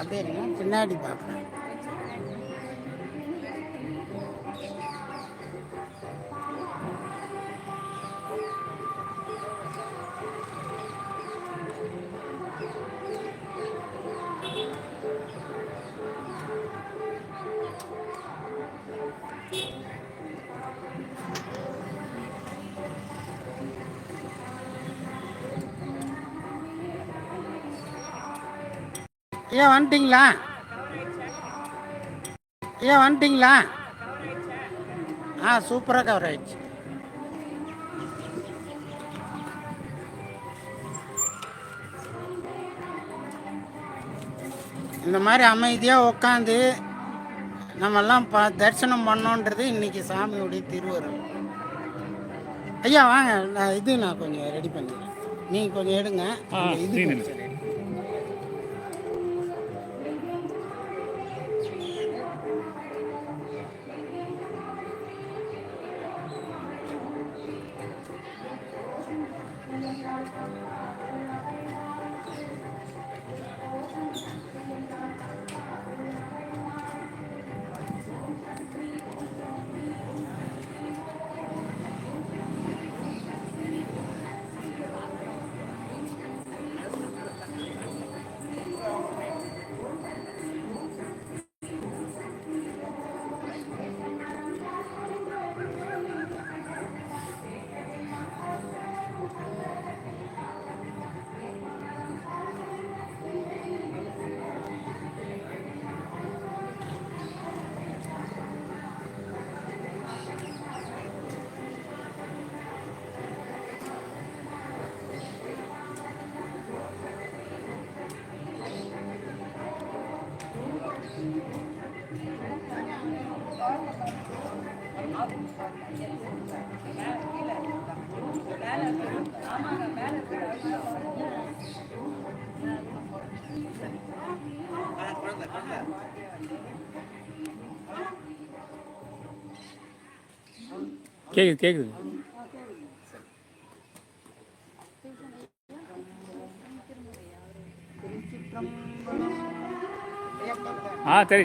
அப்படியே பின்னாடி பார்க்குறேன் ஏன் வந்துட்டிங்களா? ஏன் வந்துட்டிங்களா? ஆ சூப்பராக கவர் ஆயிடுச்சு. இந்த மாதிரி அமைதியாக உட்காந்து நம்மெல்லாம் ப தரிசனம் பண்ணோன்றது இன்னைக்கு சாமியோடைய திருவருள். ஐயா வாங்க நான் இது நான் கொஞ்சம் ரெடி பண்ணிடுறேன் நீங்கள் கொஞ்சம் எடுங்க. இது கேக்குது கேக்குது. ஆ சரி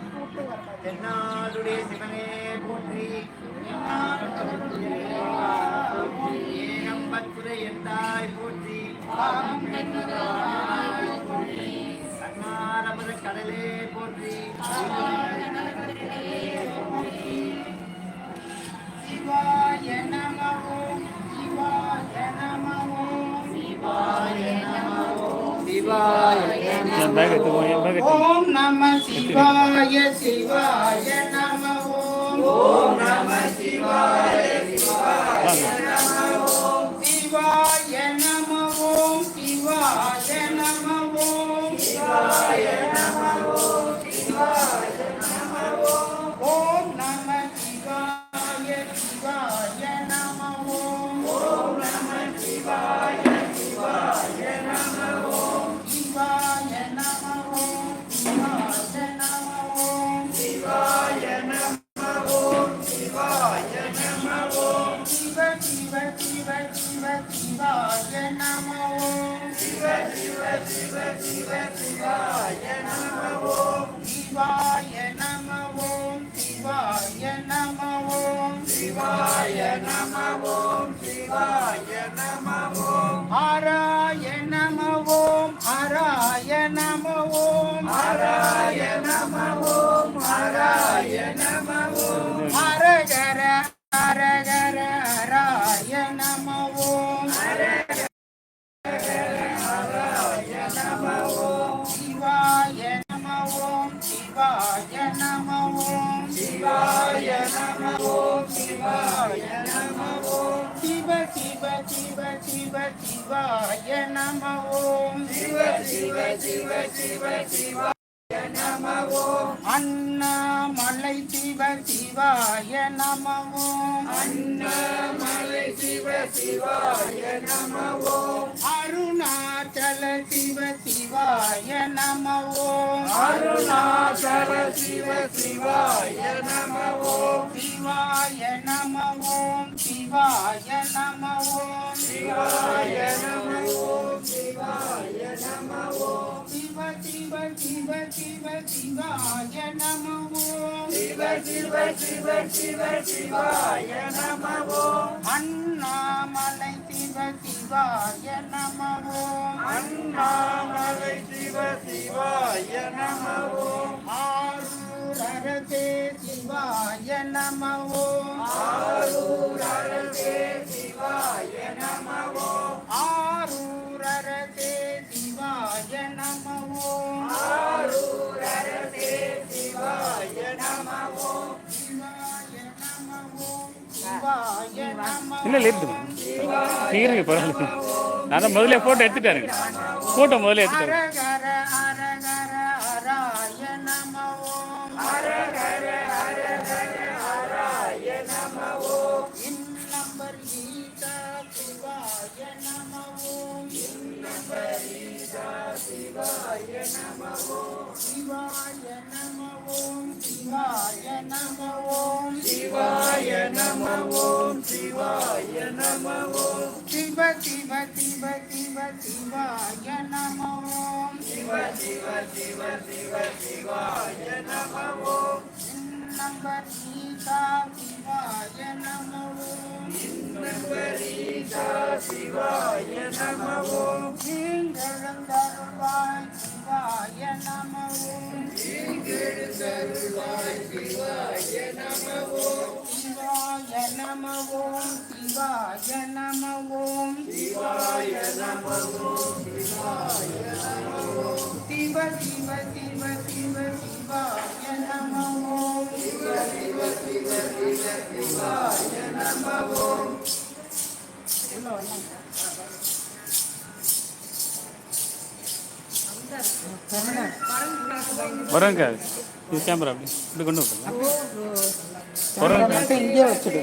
தென்னாடுடைய சிவனே போற்றி. ஏகம்பத்துரை எந்தாய் போற்றி. கண்ணாரமத கடலே போற்றி. என் பேக் எடுத்துக்கோ என் பேக் எடுத்துக்கோ ஓம் நம சிவாய சிவாய நம ஓம் ஓம் நம சிவாய வாங்க சிவாய நம நம ஓம் சிவாய நம ஓம் ஹராய நம ஓம் ஹராய நம ஓம் ஹராய நம ஓம் ஹராய நம ஓம் ஹரகர ஹரகர சிவாய நம ஓம் சிவ சிவ சிவ சிவ சிவாய நம ஓம் அண்ணாமலை சிவ சிவாய நம ஓம் அண்ணாமலை சிவ சிவாய நம ஓம் அருணாச்சல சிவ சிவாய நம ஓம் அருணாச்சல சிவ சிவாய நம ஓம் சிவாய நம ஓம் சிவாய நம ஓம் சிவாய நம ஓம் சிவாய நம ஓம் சிவ சிவ சிவ சிவ சிவாய நம ஓம் சிவ சிவ சிவ சிவ சிவாய நம ஓம் அண்ணாமலை சிவ சிவாய நம ஓம் அண்ணாமலை சிவ சிவாய நம ஓம் ஆரூரரசே சிவாய நம ஓம் இல்லை இல்லை இருக்குது இருங்க பரவாயில்ல. நான் தான் முதல்ல ஃபோட்டோ எடுத்துட்டாருங்க ஃபோட்டோ முதல்ல எடுத்துட்டாரு. ஹரஹர ஹரஹர ஹராய சிவாய நம ஓம் சிவாய நம ஓம் சிவாய நம ஓம் சிவாய நம ஓம். சிவாய நம ஓம் சிவ சிவ சிவ சிவ சிவாய நம ஓம் சிவ சிவ சிவ சிவ சிவாய நம ஓம் இன்னம்பர் கீதா சிவாய நம ஓம் நம்பரீதா சிவாய நம ஓம் நீங்களந்தருள்வாய் சிவாய நம ஓம் ஈங்கெழுந்தருள்வாய் சிவாய நம ஓம் சிவாய நம ஓம் சிவாய நம ஓம் சிவாய நம ஓம் சிவ சிவ சிவ சிவ சிவாய நம ஓம் வரங்க. இது கேமரா. அப்படி இப்படி கொண்டு விட்டுருங்க இங்கே வச்சுடு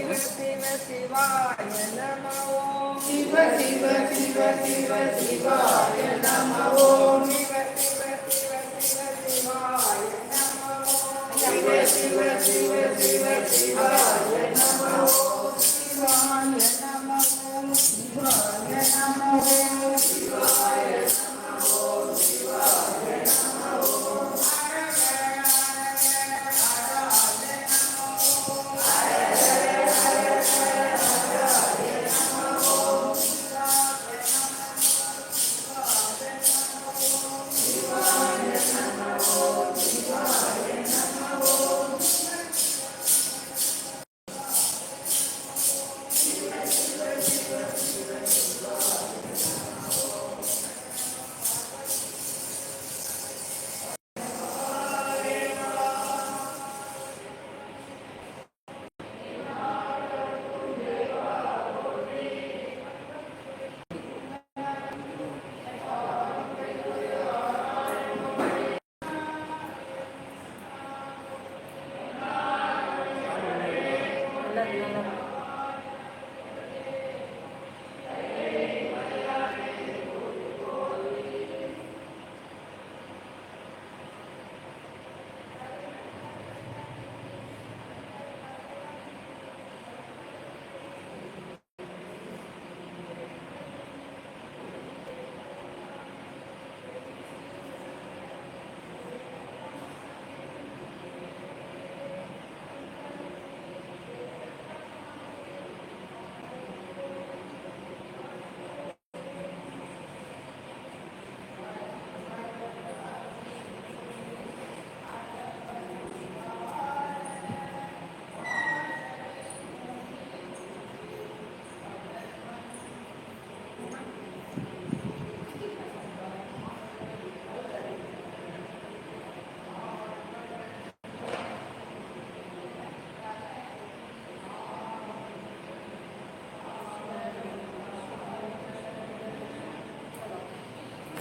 சிவ சிவ சிவ சிவ சிவ சிவாய ഉണ്ടല്ലോ.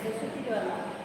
接するではなく